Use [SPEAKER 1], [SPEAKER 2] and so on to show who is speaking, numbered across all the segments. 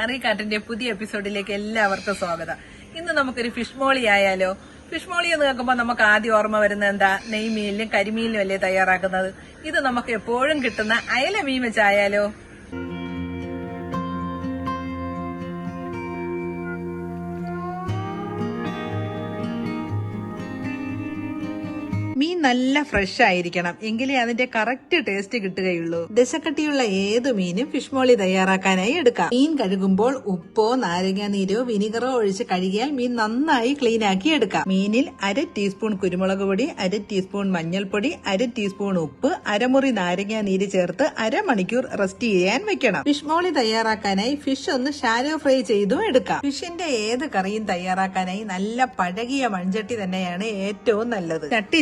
[SPEAKER 1] കറിക്കാട്ടിന്റെ പുതിയ എപ്പിസോഡിലേക്ക് എല്ലാവർക്കും സ്വാഗതം. ഇന്ന് നമുക്കൊരു ഫിഷ് മോളി ആയാലോ? ഫിഷ് മോളി എന്ന് കേൾക്കുമ്പോൾ നമുക്ക് ആദ്യം ഓർമ്മ വരുന്നത് എന്താ? നെയ്മീനിലും കരിമീനിലും അല്ലേ തയ്യാറാക്കുന്നത്? ഇത് നമുക്ക് എപ്പോഴും കിട്ടുന്ന അയല മീൻ വെച്ചായാലോ? നല്ല ഫ്രഷ് ആയിരിക്കണം. എങ്കിലേ അതിന്റെ കറക്റ്റ് ടേസ്റ്റ് കിട്ടുകയുള്ളൂ. ദശക്കട്ടിയുള്ള ഏത് മീനും ഫിഷ് മോളി തയ്യാറാക്കാനായി എടുക്കാം. മീൻ കഴുകുമ്പോൾ ഉപ്പോ നാരങ്ങ നീരോ വിനിഗറോ ഒഴിച്ച് കഴുകിയാൽ മീൻ നന്നായി ക്ലീൻ ആക്കി എടുക്കാം. മീനിൽ അര ടീസ്പൂൺ കുരുമുളക് പൊടി അര ടീസ്പൂൺ മഞ്ഞൾപ്പൊടി അര ടീസ്പൂൺ ഉപ്പ് അരമുറി നാരങ്ങ നീര് ചേർത്ത് അരമണിക്കൂർ റെസ്റ്റ് ചെയ്യാൻ വെക്കണം. ഫിഷ് മോളി തയ്യാറാക്കാനായി ഫിഷ് ഒന്ന് ഷാലോ ഫ്രൈ ചെയ്തും എടുക്കാം. ഫിഷിന്റെ ഏത് കറിയും തയ്യാറാക്കാനായി നല്ല പഴകിയ മൺചട്ടി തന്നെയാണ് ഏറ്റവും നല്ലത്. ചട്ടി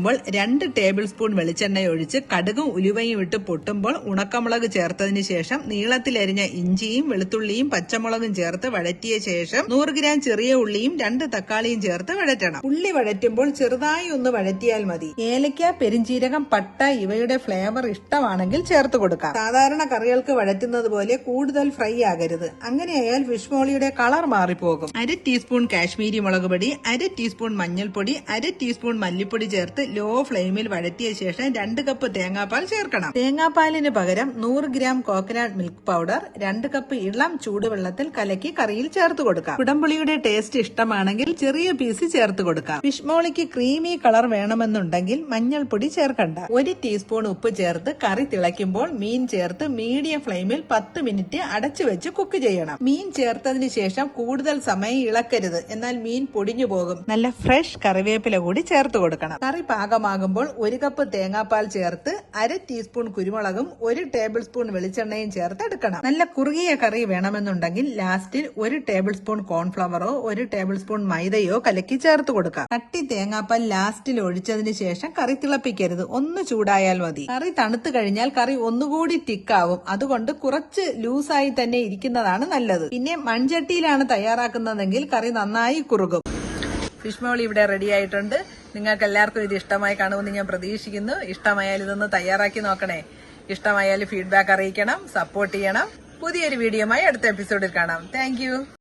[SPEAKER 1] ചൂടാകുമ്പോൾ രണ്ട് ടേബിൾ സ്പൂൺ വെളിച്ചെണ്ണ ഒഴിച്ച് കടുകും ഉലുവയും ഇട്ട് പൊട്ടുമ്പോൾ ഉണക്കമുളക് ചേർത്തതിന് ശേഷം നീളത്തിലരിഞ്ഞ ഇഞ്ചിയും വെളുത്തുള്ളിയും പച്ചമുളകും ചേർത്ത് വഴറ്റിയ ശേഷം നൂറ് ഗ്രാം ചെറിയ ഉള്ളിയും രണ്ട് തക്കാളിയും ചേർത്ത് വഴറ്റണം. ഉള്ളി വഴറ്റുമ്പോൾ ചെറുതായി ഒന്ന് വഴറ്റിയാൽ മതി. ഏലക്ക പെരിഞ്ചീരകം പട്ട ഇവയുടെ ഫ്ലേവർ ഇഷ്ടമാണെങ്കിൽ ചേർത്ത് കൊടുക്കാം. സാധാരണ കറികൾക്ക് വഴറ്റുന്നത് പോലെ കൂടുതൽ ഫ്രൈ ആകരുത്. അങ്ങനെയായാൽ ഫിഷ് മോളിയുടെ കളർ മാറിപ്പോകും. അര ടീസ്പൂൺ കാശ്മീരി മുളക് പൊടി അര ടീസ്പൂൺ മഞ്ഞൾപ്പൊടി അര ടീസ്പൂൺ മല്ലിപ്പൊടി ചേർത്ത് ലോ ഫ്ലെയിമിൽ വഴറ്റിയ ശേഷം രണ്ട് കപ്പ് തേങ്ങാപ്പാൽ ചേർക്കണം. തേങ്ങാപ്പാലിന് പകരം നൂറ് ഗ്രാം കോക്കനട്ട് മിൽക്ക് പൗഡർ രണ്ട് കപ്പ് ഇളം ചൂടുവെള്ളത്തിൽ കലക്കി കറിയിൽ ചേർത്ത് കൊടുക്കാം. കുടംപുളിയുടെ ടേസ്റ്റ് ഇഷ്ടമാണെങ്കിൽ ചെറിയ പീസ് ചേർത്ത് കൊടുക്കാം. വിഷ്മോളിക്ക് ക്രീമി കളർ വേണമെന്നുണ്ടെങ്കിൽ മഞ്ഞൾപ്പൊടി ചേർക്കണ്ട. ഒരു ടീസ്പൂൺ ഉപ്പ് ചേർത്ത് കറി തിളയ്ക്കുമ്പോൾ മീൻ ചേർത്ത് മീഡിയം ഫ്ലെയിമിൽ പത്ത് മിനിറ്റ് അടച്ചു വെച്ച് കുക്ക് ചെയ്യണം. മീൻ ചേർത്തതിന് ശേഷം കൂടുതൽ സമയം ഇളക്കരുത് എന്നാൽ മീൻ പൊടിഞ്ഞു പോകും. നല്ല ഫ്രഷ് കറിവേപ്പില കൂടി ചേർത്ത് കൊടുക്കണം. കറി പാകമാകുമ്പോൾ ഒരു കപ്പ് തേങ്ങാപ്പാൽ ചേർത്ത് അര ടീസ്പൂൺ കുരുമുളകും ഒരു ടേബിൾ സ്പൂൺ വെളിച്ചെണ്ണയും ചേർത്ത് എടുക്കണം. നല്ല കുറുകിയ കറി വേണമെന്നുണ്ടെങ്കിൽ ലാസ്റ്റിൽ ഒരു ടേബിൾ സ്പൂൺ കോൺഫ്ലവറോ ഒരു ടേബിൾ സ്പൂൺ മൈദയോ കലക്കി ചേർത്ത് കൊടുക്കാം. കട്ടി തേങ്ങാപ്പാൽ ലാസ്റ്റിൽ ഒഴിച്ചതിന് ശേഷം കറി തിളപ്പിക്കരുത്. ഒന്ന് ചൂടായാൽ മതി. കറി തണുത്തു കഴിഞ്ഞാൽ കറി ഒന്നുകൂടി തിക്കാവും. അതുകൊണ്ട് കുറച്ച് ലൂസായി തന്നെ ഇരിക്കുന്നതാണ് നല്ലത്. പിന്നെ മൺചട്ടിയിലാണ് തയ്യാറാക്കുന്നതെങ്കിൽ കറി നന്നായി കുറുകും. ഫിഷ് മോളി ഇവിടെ റെഡി ആയിട്ടുണ്ട്. നിങ്ങൾക്ക് എല്ലാവർക്കും ഇത് ഇഷ്ടമായി കാണുമെന്ന് ഞാൻ പ്രതീക്ഷിക്കുന്നു. ഇഷ്ടമായാൽ ഇതൊന്ന് തയ്യാറാക്കി നോക്കണേ. ഇഷ്ടമായാൽ ഫീഡ്ബാക്ക് അറിയിക്കണം സപ്പോർട്ട് ചെയ്യണം. പുതിയൊരു വീഡിയോമായി അടുത്ത എപ്പിസോഡിൽ കാണാം. താങ്ക്